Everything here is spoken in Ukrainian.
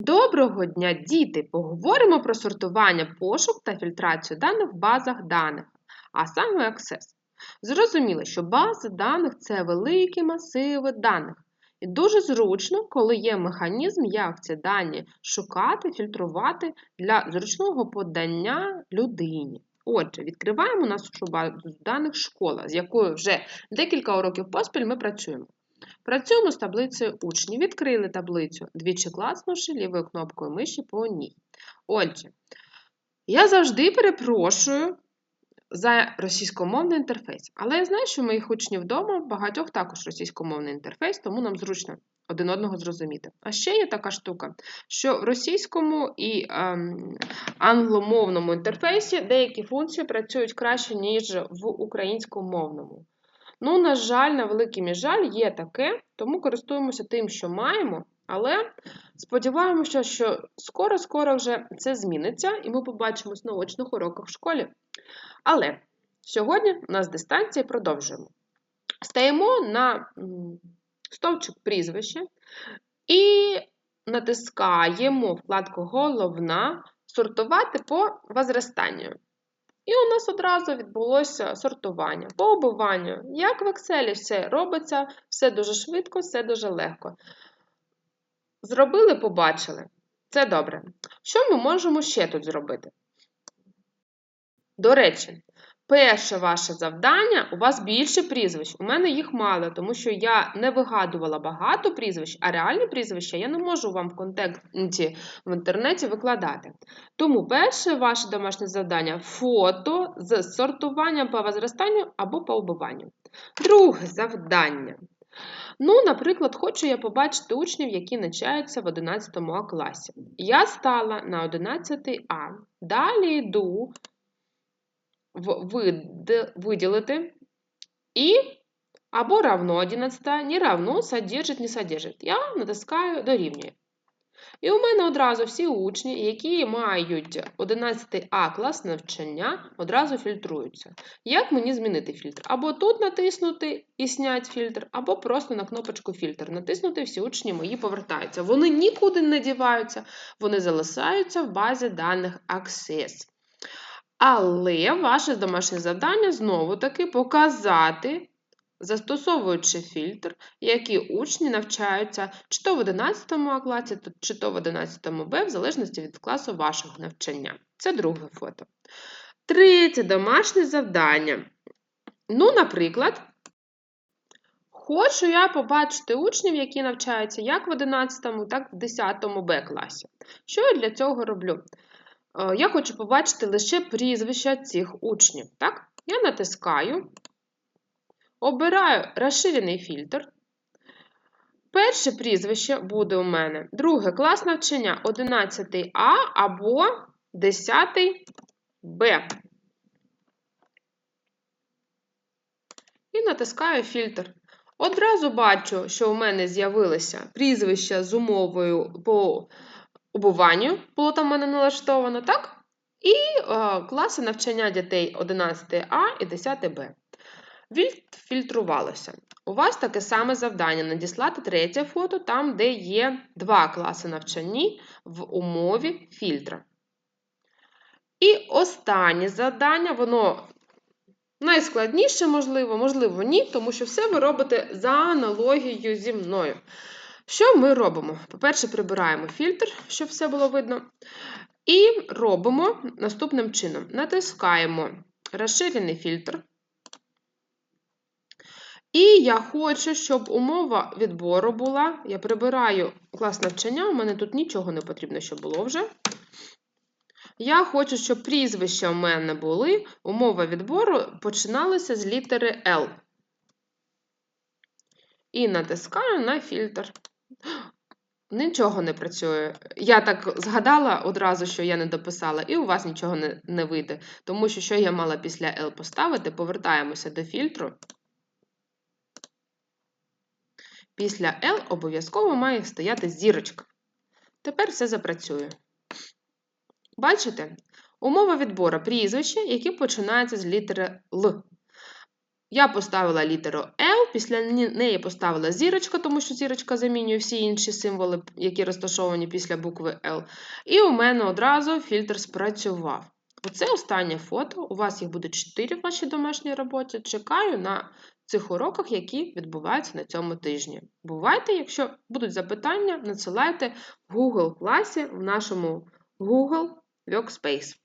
Доброго дня, діти! Поговоримо про сортування, пошук та фільтрацію даних в базах даних, а саме Access. Зрозуміло, що бази даних це великі масиви даних. І дуже зручно, коли є механізм, як ці дані шукати, фільтрувати для зручного подання людині. Отже, відкриваємо нашу базу даних школа, з якою вже декілька уроків поспіль ми працюємо. Працюємо з таблицею учні. Відкрили таблицю, двічі класнувши лівою кнопкою миші по ній. Отже, я завжди перепрошую за російськомовний інтерфейс. Але я знаю, що моїх учнів вдома багатьох також російськомовний інтерфейс, тому нам зручно один одного зрозуміти. А ще є така штука, що в російському і ем, англомовному інтерфейсі деякі функції працюють краще, ніж в українськомовному. Ну, на жаль, на великий мій жаль, є таке, тому користуємося тим, що маємо, але сподіваємося, що скоро-скоро вже це зміниться, і ми побачимось на очних уроках в школі. Але сьогодні у нас дистанція продовжуємо. Стаємо на стовпчик прізвище і натискаємо вкладку Головна сортувати по возрастанню. І у нас одразу відбулося сортування по обиванню. Як в Excel все робиться, все дуже швидко, все дуже легко. Зробили, побачили. Це добре. Що ми можемо ще тут зробити? До речі, перше ваше завдання у вас більше прізвищ. У мене їх мало, тому що я не вигадувала багато прізвищ, а реальні прізвища я не можу вам в контенті в інтернеті викладати. Тому перше ваше домашнє завдання фото з сортуванням по возрастанню або по обиванню. Друге завдання. Ну, наприклад, хочу я побачити учнів, які навчаються в 11 А класі. Я стала на 11 А. Далі йду виділити і або равно 11, не равно, содержить, не содержить. Я натискаю дорівнює. І у мене одразу всі учні, які мають 11 А клас навчання, одразу фільтруються. Як мені змінити фільтр? Або тут натиснути і зняти фільтр, або просто на кнопочку фільтр. Натиснути всі учні мої повертаються. Вони нікуди не діваються, вони залишаються в базі даних Access. Але ваше домашнє завдання знову-таки показати, застосовуючи фільтр, які учні навчаються чи то в 11 А класі, чи то в 11 Б, в залежності від класу вашого навчання. Це друге фото. Третє домашнє завдання. Ну, наприклад, хочу я побачити учнів, які навчаються як в 11, так і в 10 Б класі. Що я для цього роблю? Е, я хочу побачити лише прізвища цих учнів. Так? Я натискаю, обираю розширений фільтр. Перше прізвище буде у мене друге клас навчання 11 А або 10 Б. І натискаю фільтр. Одразу бачу, що у мене з'явилися прізвища з умовою по обуванню було там в мене налаштовано, так? І е, класи навчання дітей 11 А і 10 Б. Відфільтрувалося. У вас таке саме завдання надіслати третє фото, там, де є два класи навчання в умові фільтра. І останнє завдання, воно найскладніше, можливо, можливо, ні, тому що все ви робите за аналогією зі мною. Що ми робимо? По-перше, прибираємо фільтр, щоб все було видно. І робимо наступним чином: натискаємо розширений фільтр. І я хочу, щоб умова відбору була. Я прибираю клас навчання, у мене тут нічого не потрібно, щоб було вже. Я хочу, щоб прізвища у мене були, умова відбору починалася з літери L. І натискаю на фільтр. Нічого не працює. Я так згадала одразу, що я не дописала, і у вас нічого не не вийде. Тому що, що я мала після L поставити, повертаємося до фільтру. Після L обов'язково має стояти зірочка. Тепер все запрацює. Бачите? Умова відбору прізвища, які починаються з літери Л. Я поставила літеру L, після неї поставила зірочка, тому що зірочка замінює всі інші символи, які розташовані після букви L. І у мене одразу фільтр спрацював. Оце останнє фото. У вас їх буде 4 в вашій домашній роботі. Чекаю на цих уроках, які відбуваються на цьому тижні. Бувайте, якщо будуть запитання, надсилайте в Google класі в нашому Google Workspace.